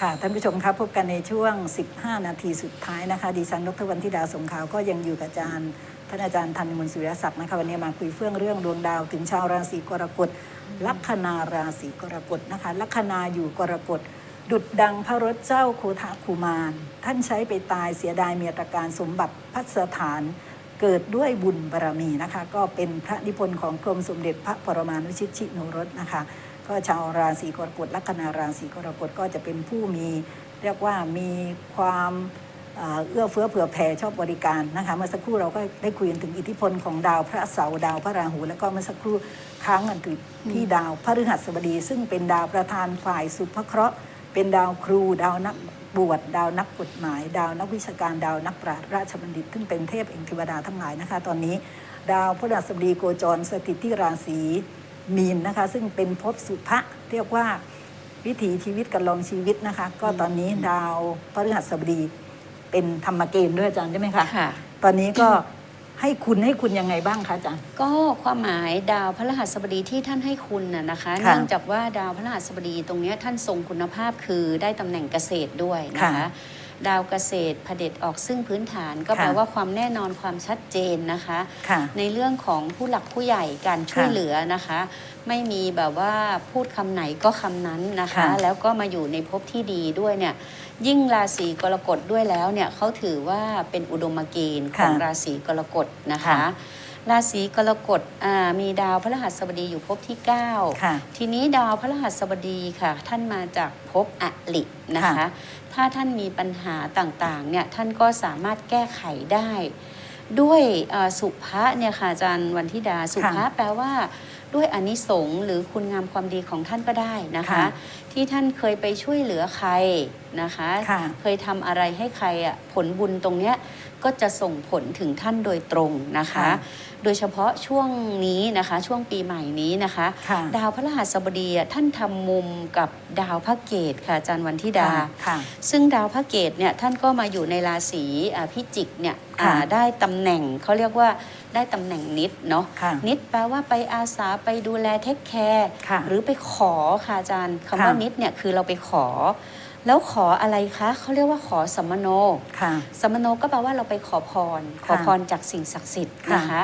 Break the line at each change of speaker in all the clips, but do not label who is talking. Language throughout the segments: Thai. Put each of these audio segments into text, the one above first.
ค่ะท่านผู้ชมครับพบกันในช่วง 15 นาทีสุดท้ายนะคะดิฉันดรวันธิดาสงขาวก็ยังอยู่กับอาจารย์ท่านอาจารย์ธัญมนสุริยศักดิ์นะคะวันนี้มาคุยเฟื่องเรื่องดวงดาว ถึงชาวราศีกรกฎลัคนาราศีกรกฎนะคะ ลัคนาอยู่กรกฎดุดดังพระรถเจ้าโคทาคูมาร ท่านใช้ไปตายเสียดายเมียตรการสมบัติพัสถานเกิดด้วยบุญบารมีนะคะ ก็เป็นพระนิพนธ์ของกรมสมเด็จพระปรมานุชิตชิโนรสนะคะ ก็ชาวราศีกรกฎลัคนาราศีกรกฎก็จะเป็นผู้มี เรียกว่ามีความเอื้อเฟื้อเผื่อแผ่ชอบบริการนะคะเมื่อสักครู่เราก็ได้คุยกันถึงอิทธิพลของดาวพระเสาร์ดาวพระราหู แล้วก็เมื่อสักครู่ค้างกันถึงที่ดาวพระฤหัสบดี ซึ่งเป็นดาวประธานฝ่ายสุภเคราะห์ เป็นดาวครู ดาวนักบวชดาวนักกฎหมาย ดาวนักวิชาการดาวนักปราชญ์ราชบัณฑิต ซึ่งเป็นเทพเองเทวดาทั้งหลายนะคะ ตอนนี้ ดาวพระฤหัสบดีโคจรสถิตที่ราศี มีนนะคะ ซึ่งเป็นภพสุภะเรียกว่าวิถีชีวิตกับลองชีวิตนะคะ ก็ตอนนี้ดาวพฤหัสบดีเป็นธรรมเกณฑ์ด้วยอาจารย์ใช่ไหมคะ
ค่ะ
ตอนนี้ก็ให้คุณให้คุณยังไงบ้างคะอาจารย์
ก็ความหมายดาวพระรหัสบดีที่ท่านให้คุณน่ะนะคะ
ค่ะ
เนื่องจากว่าดาวพระรหัสบดีตรงเนี้ยท่านทรงคุณภาพคือได้ตำแหน่งเกษตรด้วยนะคะ
ค่ะ
ดาวเกษตรเผด็จออกซึ่งพื้นฐานก็
ค่ะ
แปลว่าความแน่นอนความชัดเจนนะคะ
ค่ะ
ในเรื่องของผู้หลักผู้ใหญ่การช่วย
ค่ะ
เหลือนะคะ ไม่มีแบบว่าพูดคำไหนก็คำนั้นนะคะ
ค่ะ
แล้วก็มาอยู่ในภพที่ดีด้วยเนี่ยยิ่งราศีกรกฎด้วยแล้วเนี่ยเขาถือว่าเป็นอุดมเกณฑ์ของ
ค่ะ
ราศีกรกฎนะคะ
ค่ะ
ราศีกรกฎอ่ามีดาวพฤหัสบดีอยู่ภพที่9
ค่ะ
ทีนี้ดาวพฤหัสบดีค่ะ ท่านมาจากภพอลินะคะ
ค่ะ
ถ้าท่านมีปัญหาต่างๆเนี่ยท่านก็สามารถแก้ไขได้ ด้วยเอ่อสุภะเนี่ยค่ะอาจารย์วันธิดาสุภะแปลว่าด้วยอานิสงส์หรือคุณงามความดีของท่านก็ได้นะคะ
ค่ะ
ที่ท่านเคยไปช่วยเหลือใครนะคะ
ค่ะ
เคยทำอะไรให้ใครอะผลบุญตรงเนี้ย ก็จะส่งผลถึงท่านโดยตรงนะคะ
ค่ะ
โดยเฉพาะช่วงนี้นะคะช่วงปีใหม่นี้นะคะ
ค่ะ
ดาวพระรหัสบดีอะท่านทำมุมกับดาวพระเกตค่ะอาจารย์วันธิดา
ค่ะ
ซึ่งดาวพระเกตเนี่ยท่านก็มาอยู่ในราศีอ่าพิจิกเนี่ย
ค่ะ
อ่าได้ตำแหน่งเขาเรียกว่าได้ตำแหน่งนิดเนาะ
ค่ะ
นิดแปลว่าไปอาสาไปดูแลเทคแคร์
ค่ะ
หรือไปขอค่ะอาจารย์คำว่า
ค่ะ
นิดเนี่ยคือเราไปขอ แล้วขออะไรคะเขาเรียกว่าขอสัมมโน
ค่ะ
สัมมโนก็แปลว่าเราไปขอพร ขอพรจากสิ่งศักดิ์สิทธิ์
ค่ะ
นะคะ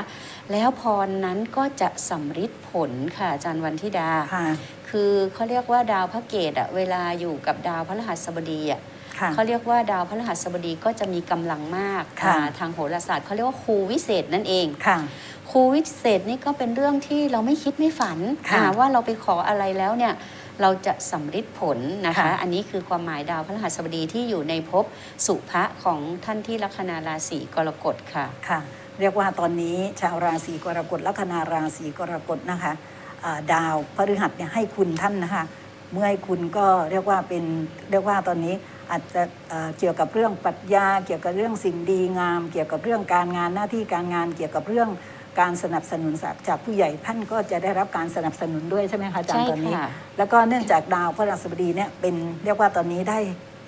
แล้วพรนั้นก็จะสำฤทธิ์ผลค่ะอาจารย์วันธิดา
ค่ะ
คือเขาเรียกว่าดาวพระเกตอะเวลาอยู่กับดาวพระรหัสบดีอะ
ค่ะ
เขาเรียกว่าดาวพฤหัสบดีก็จะมีกำลังมาก
ค่ะ
อ่าทางโหราศาสตร์เขาเรียกว่าครูวิเศษนั่นเอง
ค่ะ
ครูวิเศษนี่ก็เป็นเรื่องที่เราไม่คิดไม่ฝัน
ค่ะ
อ่าว่าเราไปขออะไรแล้วเนี่ย เราจะสำฤทธิ์ผลนะคะ
ค่ะ
อันนี้คือความหมายดาวพฤหัสบดีที่อยู่ในภพสุภะของท่านที่ลัคนาราศีกรกฎค่ะ
ค่ะ เรียกว่าตอนนี้ชาวราศีกรกฎลัคนาราศีกรกฎนะคะอ่าดาวพฤหัสเนี่ยให้คุณท่านนะคะ เมื่อให้คุณก็เรียกว่าเป็นเรียกว่าตอนนี้อาจจะเอ่อเกี่ยวกับเรื่องปรัชญาเกี่ยวกับเรื่องสิ่งดีงาม เกี่ยวกับเรื่องการงานหน้าที่การงานเกี่ยวกับเรื่อง การสนับสนุนจากผู้ใหญ่ท่านก็จะได้รับการสนับสนุนด้วยใช่ไหมคะอาจารย์
ใช่
ตอนนี้
ค่ะ
แล้วก็เนื่องจากดาวพฤหัสบดีเนี่ยเป็นเรียกว่าตอนนี้ได้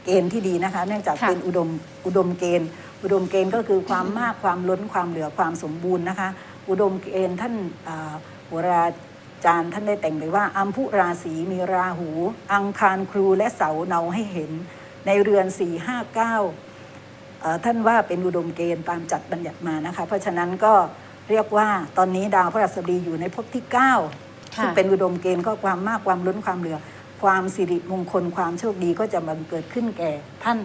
เกณฑ์ที่ดีนะคะ เนื่องจาก
ค่ะ
เป็นอุดมอุดมเกณฑ์ อุดมเกณฑ์ก็คือความมากความล้นความเหลือความสมบูรณ์นะคะ อุดมเกณฑ์ท่านอ่าโหราจารย์ท่านได้แต่งไปว่าอัมพุราศีมีราหู อังคารครูและเสาเนาให้เห็นในเรือน 4 5 9เอ่อท่านว่าเป็นอุดมเกณฑ์ตามจัดบัญญัติมานะคะ เพราะฉะนั้นก็ เรียกว่าตอนนี้ดาวพฤหัสบดีอยู่ในภพที่9
ค่ะ
ซึ่งเป็นอุดมเกณฑ์ก็ความมากความล้นความเหลือ ความสิริมงคลความโชคดีก็จะบังเกิดขึ้นแก่ท่าน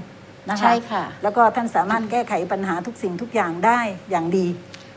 นะคะ
ใช่ค่ะ
แล้วก็ท่านสามารถแก้ไขปัญหาทุกสิ่งทุกอย่างได้อย่างดี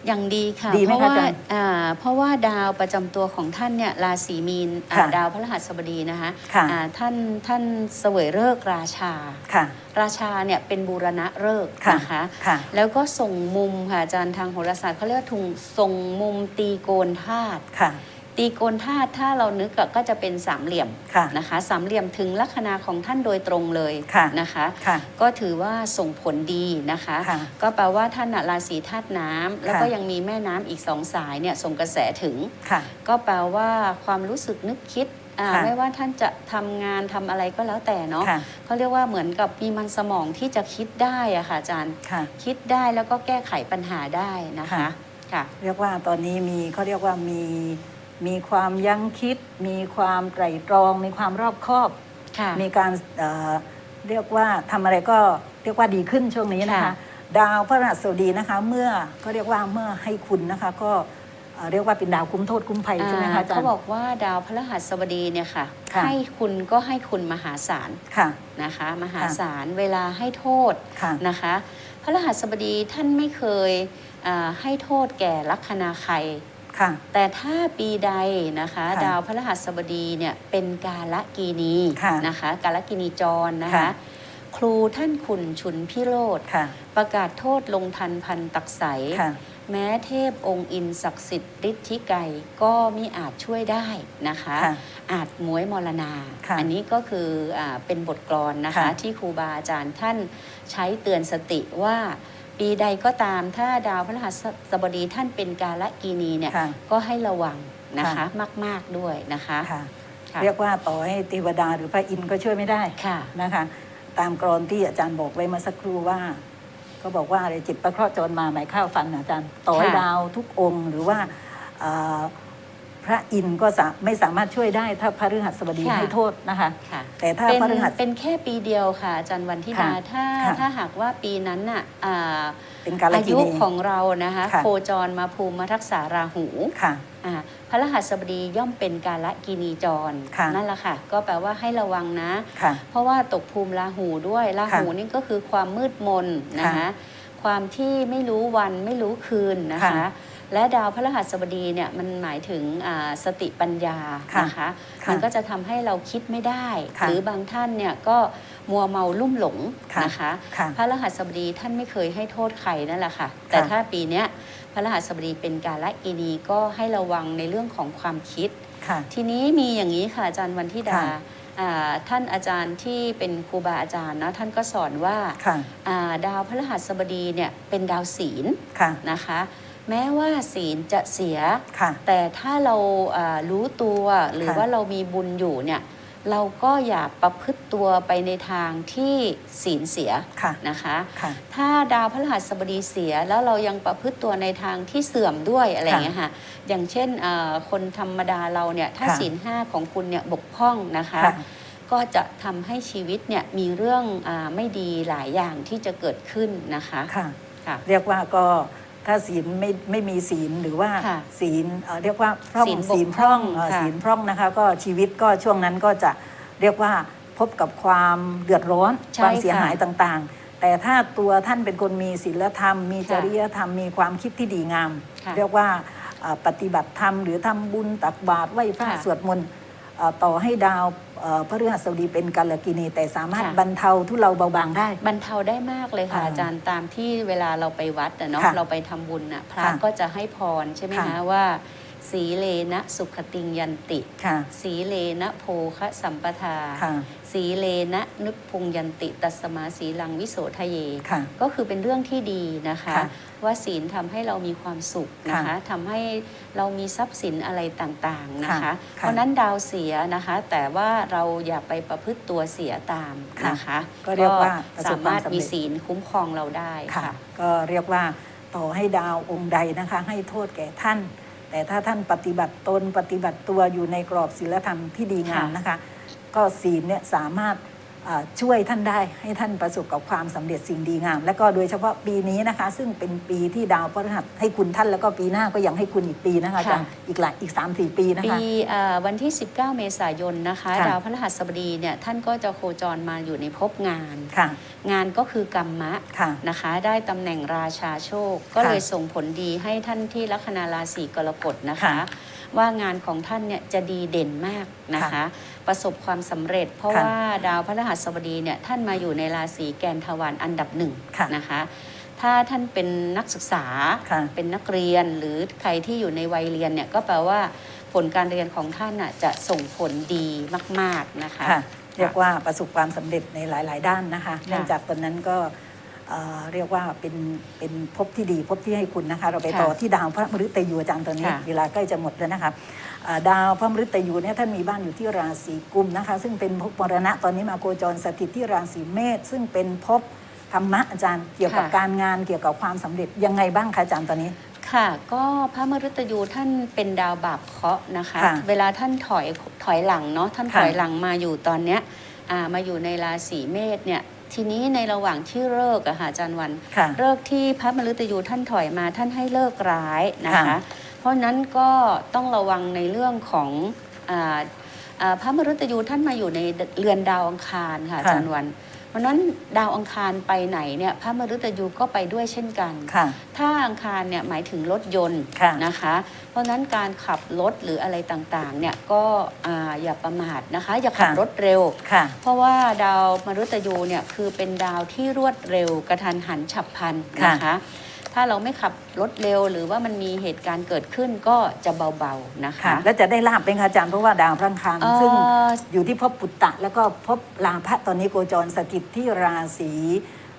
อย่างดีค่ะ
ดีไหม
เพราะ
คะอา
ว่า
จารย์
อ่าเพราะว่าดาวประจำตัวของท่านเนี่ยราศีมีนอ่า
ค่ะ
ดาวพฤหัสบดีนะคะ
ค่ะ
อ่าท่านท่านเสวยฤกษ์ราชา
ค่ะ
ราชาเนี่ยเป็นบูรณะฤกษ์
ค่ะ
นะคะ
ค่ะ
แล้วก็ส่งมุมค่ะอาจารย์ทางโหราศาสตร์เขาเรียกว่าทุงส่งมุมตีโกนธาตุ
ค่ะ
ตีโกนธาตุถ้าเรานึกอะก็จะเป็นสามเหลี่ยม
ค่ะ
นะคะสามเหลี่ยมถึงลัคนาของท่านโดยตรงเลย
ค่ะ
นะคะ
ค่ะ
ก็ถือว่าส่งผลดีนะคะ
ค่ะ
ก็แปลว่าท่านน่ะราศีธาตุน้ำแล้วก็
ค่ะ
ยังมีแม่น้ำอีกสองสายเนี่ยส่งกระแสถึง
ค่ะ
ก็แปลว่าความรู้สึกนึกคิดอ่า
ค่ะ
ไม่ว่าท่านจะทำงานทำอะไรก็แล้วแต่เนาะ
ค่ะ
เขาเรียกว่าเหมือนกับมีมันสมองที่จะคิดได้อะค่ะอาจารย์
ค่ะ
คิดได้แล้วก็แก้ไขปัญหาได้นะคะ
ค่ะ
ค่ะ
เรียกว่าตอนนี้มีเขาเรียกว่ามี มีความยั้งคิด มีความไตร่ตรอง มีความรอบคอบ
ค่ะ
มีการเอ่อเรียกว่าทำอะไรก็เรียกว่าดีขึ้นช่วงนี้นะคะ
ค่ะ
ดาวพระหัสบดีนะคะ เมื่อก็เรียกว่าเมื่อให้คุณนะคะ ก็เอ่อเรียกว่าเป็นดาวคุ้มโทษคุ้มภัยใช่ไหมคะอาจาร
เขา
ย์
บอกว่าดาวพฤหัสบดีเนี่ยค่ะ
ค่ะ
ให้คุณก็ให้คุณมหาศาล
ค่ะ
นะคะ มหาศาลเวลาให้โทษ
ค่ะ
นะคะพระรหัสบดีท่านไม่เคยอ่าให้โทษแก่ลัคนาใคร
ค่ะ
แต่ถ้าปีใดนะคะ
ค่ะ
ดาวพระรหัสบดีเนี่ยเป็นกาลกีนี
ค่ะ
นะคะกาลกินีจรนะคะ
ค่ะ
ครูท่านขุนชุนพิโรธ
ค่ะ
ประกาศโทษลงทันพันตักใส
ค่ะ
แม้เทพองค์อินศักดิ์สิทธิ์ฤทธิไกรก็มิอาจช่วยได้นะคะ
ค่ะ
อาจมวยมรณา
ค่ะ
อันนี้ก็คืออาเป็นบทกลอนนะคะ
ค่ะ
ที่ครูบาอาจารย์ท่านใช้เตือนสติว่า ปีใดก็ตามถ้าดาวพฤหัสบดีท่านเป็นกาลกีนีเนี่ย
ค่ะ
ก็ให้ระวังนะคะ
ค่ะ
มาก ๆด้วยนะคะ
ค่ะ
ค่ะ
เรียกว่าต่อให้เทวดาหรือพระอินทร์ก็ช่วยไม่ได้
ค่ะ
นะคะ ตามกรอนที่อาจารย์บอกไว้เมื่อสักครู่ว่า ก็บอกว่าอะไรจิตประเคราะห์จรมาหมายข้าวฟันนะอาจารย์ ต่อให้
ค่ะ
ดาวทุกองค์ หรือว่าเอ่อ พระอินทร์ก็สาไม่สามารถช่วยได้ถ้าพระฤหัสบดี
ค่ะ
ให้โทษนะคะ
ค่ะ
แต่ถ้า
เป็น
พระฤหัส
เป็นแค่ปีเดียวค่ะอาจารย์วันที่ดา
ค่ะ
ถ้า
ค่ะ
ถ้าหากว่าปีนั้นน่ะอ่า
เป็นกาล
อา
กิ
ยุ
นี
ของเรานะคะ
ค่ะ
โคจรมาภูมิทักษาราหู
ค่ะ
อ่าพระรหัสบดีย่อมเป็นกาลกินีจร
ค่ะ
นั่นแหละค่ะ ก็แปลว่าให้ระวังนะ
ค่ะ
เพราะว่าตกภูมิราหูด้วยราหูนี่ก็คือความมืดมนนะคะ
ค่ะ
ความที่ไม่รู้วันไม่รู้คืนนะคะ
ค่ะ
และดาวพระรหัสบดีเนี่ยมันหมายถึงอ่าสติปัญญา
ค่ะ
นะคะ
ค่ะ
มันก็จะทำให้เราคิดไม่ได้
ค่ะ
หรือบางท่านเนี่ยก็มัวเมาลุ่มหลง
ค่ะ
นะคะ
ค่ะ
พระรหัสบดีท่านไม่เคยให้โทษใครนั่นแหละค่ะ แต่ถ้าปีเนี้ยพระรหัสบดีเป็นกาลกินีก็ให้ระวังในเรื่องของความคิด
ค่ะ
ทีนี้มีอย่างนี้ค่ะอาจารย์วันทิดา
ค่ะ
อ่าท่านอาจารย์ที่เป็นครูบาอาจารย์นะท่านก็สอนว่า
ค่ะ
อ่าดาวพฤหัสบดีเนี่ยเป็นดาวศีล
ค่ะ
นะคะ แม้ว่าศีลจะเสีย
ค่ะ
แต่ถ้าเราอ่ารู้ตัวหรือ
ค่ะ
ว่าเรามีบุญอยู่เนี่ย เราก็อย่าประพฤติตัวไปในทางที่ศีลเสีย
ค่ะ
นะคะ
ค่ะ
ถ้าดาวพฤหัสบดีเสียแล้วเรายังประพฤติตัวในทางที่เสื่อมด้วยอะไรอย่างเงี้ยค่ะ อย่างเช่นเอ่อคนธรรมดาเราเนี่ยถ้า
ค่ะ
ศีลห้าของคุณเนี่ยบกพร่องนะคะ
ค่ะ
ก็จะทำให้ชีวิตเนี่ยมีเรื่องอาไม่ดีหลายอย่างที่จะเกิดขึ้นนะคะ
ค่ะ
ค่ะ
เรียกว่าก็ ถ้าศีลไม่ไม่มีศีลหรือว่า
ค่ะ
ศีลเอ่อเรียกว่าพร่อง
ศีลบก
ศีลพร่อง
พร่อง
เอ่อ
ค่ะ
ศีลพร่องนะคะก็ชีวิตก็ช่วงนั้นก็จะเรียกว่าพบกับความเดือดร้อน
ใช่
ความเสียหาย
ค่ะ
ต่างๆ แต่ถ้าตัวท่านเป็นคนมีศีลธรรม มี
ค่ะ
จริยธรรมมีความคิดที่ดีงาม
ค่ะ
เรียกว่าเอ่อปฏิบัติธรรมหรือทำบุญตักบาตรไหว้พระ
ค่ะ
สวดมนต์เอ่อ ต่อให้ดาวเอ่อพระฤหัสบดีเป็นกาลกินีแต่สามารถ
ค่ะ
บรรเทาทุเลาเบาบางได้
บรรเทาได้มากเลยค่ะ
อ่า
อาจารย์ตามที่เวลาเราไปวัดอะเนาะ
ค่ะ
เราไปทำบุญน่ะพระ
ค่ะ
ก็จะให้พรใช่ไหม
ค่ะ
คะว่า สีเลนะสุขติงยันติ
ค่ะ
สีเลนะโภคะสัมปทา
ค่ะ
สีเลนะนุพพุงยันติ ตัสมาสีลังวิโสทะเย
ค่ะ
ก็คือเป็นเรื่องที่ดีนะคะ
ค่ะ
ว่าศีลทำให้เรามีความสุขนะคะ
ค่ะ
ทำให้เรามีทรัพย์สินอะไรต่างๆนะคะ
ค่ะ
เพราะฉะนั้นดาวเสียนะคะ แต่ว่าเราอย่าไปประพฤติตัวเสียตาม
ค่ะ
นะคะ
ก็เรียกว่าประส
สา
บความ
มารถ
สำเร็จ
มีศีลคุ้มครองเราได้
ค่ะ
ค่ะ
ก็เรียกว่าต่อให้ดาวองค์ใดนะคะ ให้โทษแก่ท่าน แต่ถ้าท่านปฏิบัติตนปฏิบัติตัวอยู่ในกรอบศีลธรรมที่ดีงามนะคะ ก็ศีลเนี่ยสามารถ ช่วยท่านได้ให้ท่านประสบกับความสำเร็จสิ่งดีงาม และก็โดยเฉพาะปีนี้นะคะ ซึ่งเป็นปีที่ดาวพฤหัสให้คุณท่านแล้วก็ปีหน้าก็ยังให้คุณอีกปีนะคะอาจารย์อีกหลายอีก 3 4 ปีนะ
ปี
คะ
เอ่อวันที่ 19 เมษายนนะคะ
ค่ะ
ดาวพฤหัสบดีเนี่ยท่านก็จะโคจรมาอยู่ในภพงาน
ค่ะ
งานก็คือกรรมะ
ค่ะ
นะคะ ได้ตำแหน่งราชาโชค ก็
ค่ะ
เลยส่งผลดีให้ท่านที่ลัคนาราศีกรกฎนะคะ
ค่ะ
ว่างานของท่านเนี่ยจะดีเด่นมากนะคะ
ค่ะ
ประสบความสำเร็จ เพราะ
ค่ะ
ว่าดาวพฤหัสบดีเนี่ยท่านมาอยู่ในราศีแกนทวารอันดับหนึ่ง
ค่ะ
นะคะ ถ้าท่านเป็นนักศึกษา
ค่ะ
เป็นนักเรียนหรือใครที่อยู่ในวัยเรียนเนี่ยก็แปลว่าผลการเรียนของท่านน่ะจะส่งผลดีมาก ๆนะคะ
ค่ะเรียกว่าประสบความสำเร็จในหลาย ๆ ด้านนะคะเนื่องจากตอนนั้นก็ เอ่อเรียกว่าเป็นเป็นภพที่ดีภพที่ให้คุณนะคะ เราไป
ค่ะ
ต่อที่ดาวพระมฤตยูอาจารย์ตอนนี้
ค่ะ
เวลาใกล้จะหมดแล้วนะคะเอ่อดาวพระมฤตยูเนี่ยท่านมีบ้านอยู่ที่ราศีกุมนะคะ ซึ่งเป็นภพมรณะตอนนี้มาโคจรสถิตที่ราศีเมษซึ่งเป็นภพธรรมะอาจารย์เกี่ยวกับ
ค่ะ
การงานเกี่ยวกับความสำเร็จยังไงบ้างคะอาจารย์ตอนนี้
ค่ะก็พระมฤตยูท่านเป็นดาวบาปเคราะห์นะคะ
ค่ะ
เวลาท่านถอยถอยหลังเนาะท่าน
ค่ะ
ถอยหลังมาอยู่ตอนเนี้ยอ่ามาอยู่ในราศีเมษเนี่ย ทีนี้ในระหว่างที่เลิกอะค่ะอาจารย์วัน
ค่ะ
เลิกที่พระมฤตยูท่านถอยมาท่านให้เลิกร้ายนะคะ
ค่ะ
เพราะฉะนั้นก็ต้องระวังในเรื่องของอาอ่าพระมฤตยูท่านมาอยู่ในเรือนดาวอังคารค่ะอาจารย์วัน เพราะฉะนั้นดาวอังคารไปไหนเนี่ยพระมฤตยูก็ไปด้วยเช่นกัน
ค่ะ
ถ้าอังคารเนี่ยหมายถึงรถยนต์
ค่ะ
นะคะ เพราะฉะนั้นการขับรถหรืออะไรต่างๆเนี่ยก็อ่าอย่าประมาทนะคะ อย่าขับ
ค่ะ
รถเร็ว
ค่ะ
เพราะว่าดาวมฤตยูเนี่ยคือเป็นดาวที่รวดเร็วกระทันหันฉับพลันนะคะ ถ้าเราไม่ขับรถเร็ว หรือว่ามันมีเหตุการณ์เกิดขึ้นก็จะเบาๆนะคะ
ค่ะแล้วจะได้ลาบเป็นคะอาจารย์เพราะว่าดาวพระอังคาร
เอ่อ
ซึ่งอยู่ที่ภพปุตตะ แล้วก็ภพลาภะตอนนี้โคจรสถิตที่ราศี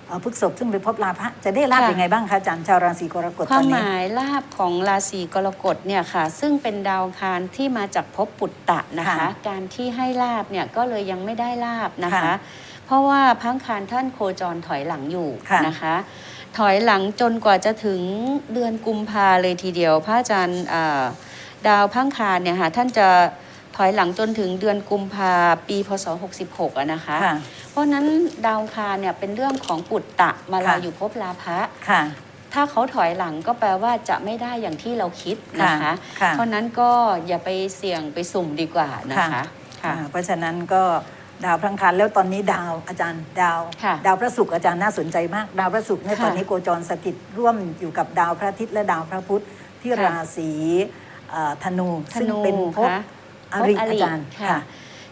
เอ่อพฤษภซึ่งเป็นภพลาภะจะได้ลาบยังไงบ้างคะอาจารย์ชาวราศีกรกฎ
ค
ต
วา
อ
ม
น
ห
นี้
มายลาบของราศีกรกฎเนี่ยค่ะ ซึ่งเป็นดาวอังคารที่มาจากภพปุตตะนะคะ
ค่ะ
การที่ให้ลาบเนี่ยก็เลยยังไม่ได้ลาบนะคะ
ค่ะ
เพราะว่าพังคารท่านโคจรถอยหลังอยู่
ค่ะ
นะคะ ถอยหลังจนกว่าจะถึงเดือนกุมภาเลยทีเดียว พระอาจารย์อ่าดาวพังคารเนี่ยค่ะท่านจะถอยหลังจนถึงเดือนกุมภาปีพศ 66อะนะคะ
ค่ะ
เพราะฉะนั้นดาวอังคารเนี่ยเป็นเรื่องของปุตตะมาลา
ค่ะ
อยู่ภพลาภะ
ค่ะ
ถ้าเขาถอยหลังก็แปลว่าจะไม่ได้อย่างที่เราคิดนะคะ
ค่ะ
เพราะนั้นก็อย่าไปเสี่ยงไปสุ่มดีกว่านะคะ
อ่าเพราะฉะนั้นก็ ดาวพระอังคารแล้วตอนนี้ดาวอาจารย์ดาว
ค่ะ
ดาวพระศุกร์อาจารย์น่าสนใจมาก ดาวพระศุกร์เนี่ย
ค่ะ
ตอนนี้โคจรสถิตร่วมอยู่กับดาวพระอาทิตย์และดาวพระพุธที่
ค่ะ
ราศีเอ่อธนู
ธ
ซึ่ง
นู
เป็นภพ
ค่ะ
อริ
ภพ
อาจารย์
ค่ะ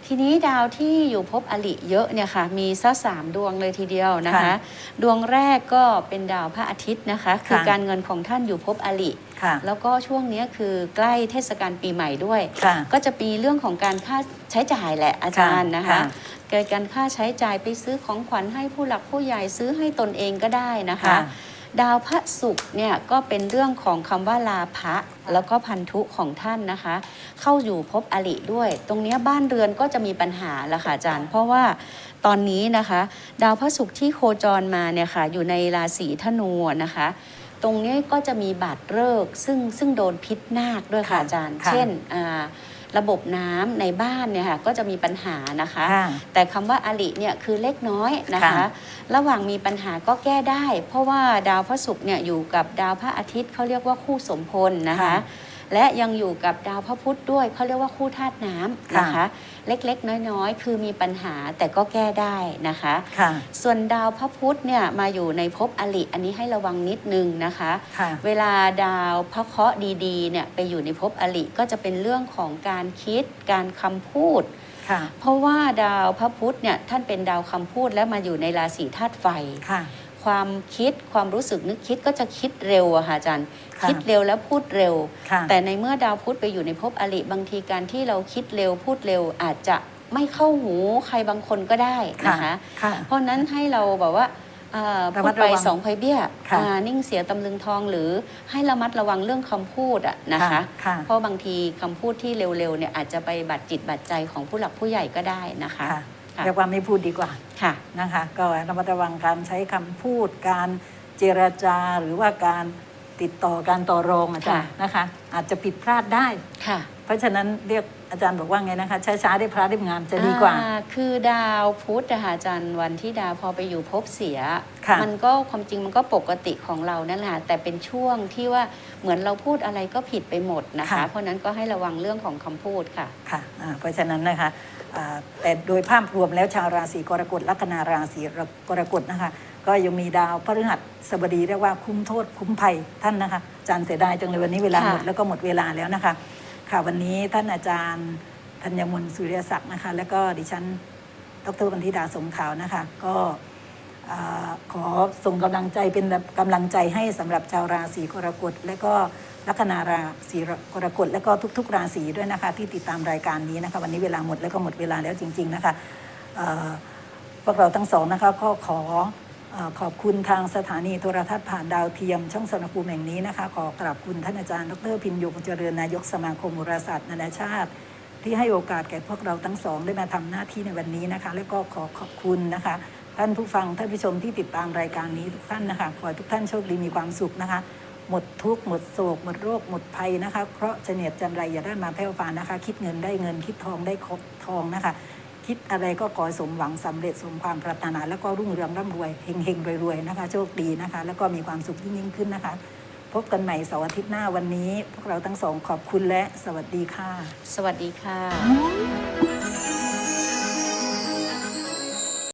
ทีนี้ดาวที่อยู่ภพอริเยอะเนี่ยค่ะ มีสักสามดวงเลยทีเดียวนะคะ
ค่ะ
ดวงแรกก็เป็นดาวพระอาทิตย์นะคะ คือ
ค่ะ
การเงินของท่านอยู่ภพอริ
ค่ะ
แล้วก็ช่วงนี้คือใกล้เทศกาลปีใหม่ด้วย
ค่ะ
ก็จะมีเรื่องของการค่าใช้จ่ายแหละอาจารย์นะคะ
ค่ะ
เกิดการค่าใช้จ่ายไปซื้อของขวัญให้ผู้หลักผู้ใหญ่ซื้อให้ตนเองก็ได้นะคะ
ค่ะ
ดาวพระศุกร์เนี่ยก็เป็นเรื่องของคำว่าลาภะแล้วก็พันธุของท่านนะคะ เข้าอยู่ภพอริด้วย ตรงเนี้ยบ้านเรือนก็จะมีปัญหาละค่ะอาจารย์ เพราะว่าตอนนี้นะคะ ดาวพระศุกร์ที่โคจรมาเนี่ยค่ะอยู่ในราศีธนูนะคะ ตรงนี้ก็จะมีบาดเลิกษ์ซึ่งซึ่งโดนพิษนาคด้วยค่ะ
ค่ะ
อาจารย์
ค่ะ
เช่นอ่า ระบบน้ำในบ้านเนี่ยค่ะก็จะมีปัญหานะคะ
ค่ะ
แต่คำว่าอริเนี่ยคือเล็กน้อยนะคะ
ค่ะ
ระหว่างมีปัญหาก็แก้ได้ เพราะว่าดาวพระศุกร์เนี่ยอยู่กับดาวพระอาทิตย์เขาเรียกว่าคู่สมพลนะคะ
ค่ะ
และยังอยู่กับดาวพระพุธด้วยเขาเรียกว่าคู่ธาตุน้ำนะคะ
ค่ะ
เล็กๆ น้อยๆ คือมีปัญหาแต่ก็แก้ได้นะคะ
ค่ะ
ส่วนดาวพระพุธเนี่ยมาอยู่ในภพอริอันนี้ให้ระวังนิดนึงนะคะ
ค่ะ
เวลาดาวพระเคราะห์ดีๆเนี่ยไปอยู่ในภพอริก็จะเป็นเรื่องของการคิดการคำพูด
ค่ะ
เพราะว่าดาวพระพุธเนี่ยท่านเป็นดาวคำพูดและมาอยู่ในราศีธาตุไฟ
ค่ะ
ความคิดความรู้สึกนึกคิดก็จะคิดเร็วอะค่ะอาจารย์
ค่ะ
คิดเร็วแล้วพูดเร็ว
ค่ะ
แต่ในเมื่อดาวพุธไปอยู่ในภพอริบางทีการที่เราคิดเร็วพูดเร็วอาจจะไม่เข้าหูใครบางคนก็ได้นะคะ
ค่ะ
เพราะฉะนั้นให้เราแบบว่าเอ่อ
ระ
พู
มั
ด
ด
ไประ
วัง
สองไพเบี้ย
ค่ะ
อ่านิ่งเสียตำลึงทองหรือให้ระมัดระวังเรื่องคำพูดอะนะคะ
ค่ะ
เพราะบางทีคำพูดที่เร็วๆเนี่ยอาจจะไปบาดจิตบาดใจของผู้หลักผู้ใหญ่ก็ได้นะคะ
ค่ะ
ค่ะ
เรียกว่าไม่พูดดีกว่า
ค่ะ
นะคะก็ระมัดระวังการใช้คำพูดการเจรจาหรือว่าการติดต่อการต่อรองอาจารย์
ค่ะ
นะคะ อาจจะผิดพลาดได้
ค่ะ
เพราะฉะนั้นเรียกอาจารย์บอกว่าไงนะคะช้าๆได้พระได้งามจะดีกว่า
อ่คือดาวพุธนะคะอาจารย์วันที่ดาวพอไปอยู่ภพเสีย
ค่ะ
มันก็ความจริงมันก็ปกติของเรานั่นแหละแต่เป็นช่วงที่ว่าเหมือนเราพูดอะไรก็ผิดไปหมดนะคะ
ค่ะ
เพราะฉะนั้นก็ให้ระวังเรื่องของคำพูดค่ะ
ค่ะอ่าเพราะฉะนั้นนะคะอ่า แต่โดยภาพรวมแล้วชาวราศีกรกฎลัคนาราศีกรกฎนะคะ ก็ยังมีดาวพฤหัสบดีเรียกว่าคุ้มโทษคุ้มภัยท่านนะคะอาจารย์เสียดายจังเลยวันนี้เวลา
ค่ะ
หมดแล้วก็หมดเวลาแล้วนะคะ ค่ะวันนี้ท่านอาจารย์ธัญมนต์สุริยศักดิ์นะคะ แล้วก็ดิฉันดรบันธิดาสมขาวนะคะ ก็อ่า ขอส่งกำลังใจเป็นกำลังใจให้สำหรับชาวราศีกรกฎและก็ลัคนาราศีกรกฎและก็ทุก ๆ ราศีด้วยนะคะ ที่ติดตามรายการนี้นะคะ วันนี้เวลาหมดแล้วก็หมดเวลาแล้วจริง ๆ นะคะพวกเราทั้งสองนะคะก็ขอขอบคุณทางสถานีโทรทัศน์ผ่านดาวเทียม ช่องสนภูมิแห่งนี้นะคะ ขอกราบคุณท่านอาจารย์ดรพินโยบุญเจริญนายกสมาคมโหราศาสตร์นานาชาติ ที่ให้โอกาสแก่พวกเราทั้งสองได้มาทำหน้าที่ในวันนี้นะคะ และก็ขอขอบคุณนะคะ ท่านผู้ฟังท่านผู้ชมที่ติดตามรายการนี้ทุกท่านนะคะ ขอให้ทุกท่านโชคดีมีความสุขนะคะ หมดทุกข์หมดโศก หมดโรค หมดภัยนะคะเพราะเฉนียดจันไรอย่าได้มาแผ่วฟ้านะคะ คิดเงินได้เงินคิดทองได้ครบทองนะคะ คิดอะไรก็ขอสมหวังสำเร็จสมความปรารถนา แล้วก็รุ่งเรืองร่ำรวยเฮงเฮงๆรวยๆนะคะ โชคดีนะคะ แล้วก็มีความสุขยิ่งยิ่งขึ้นนะคะพบกันใหม่เสาร์อาทิตย์หน้าวันนี้ พวกเราทั้งสองขอบคุณและสวัสดีค่ะ
สวัสดีค่ะ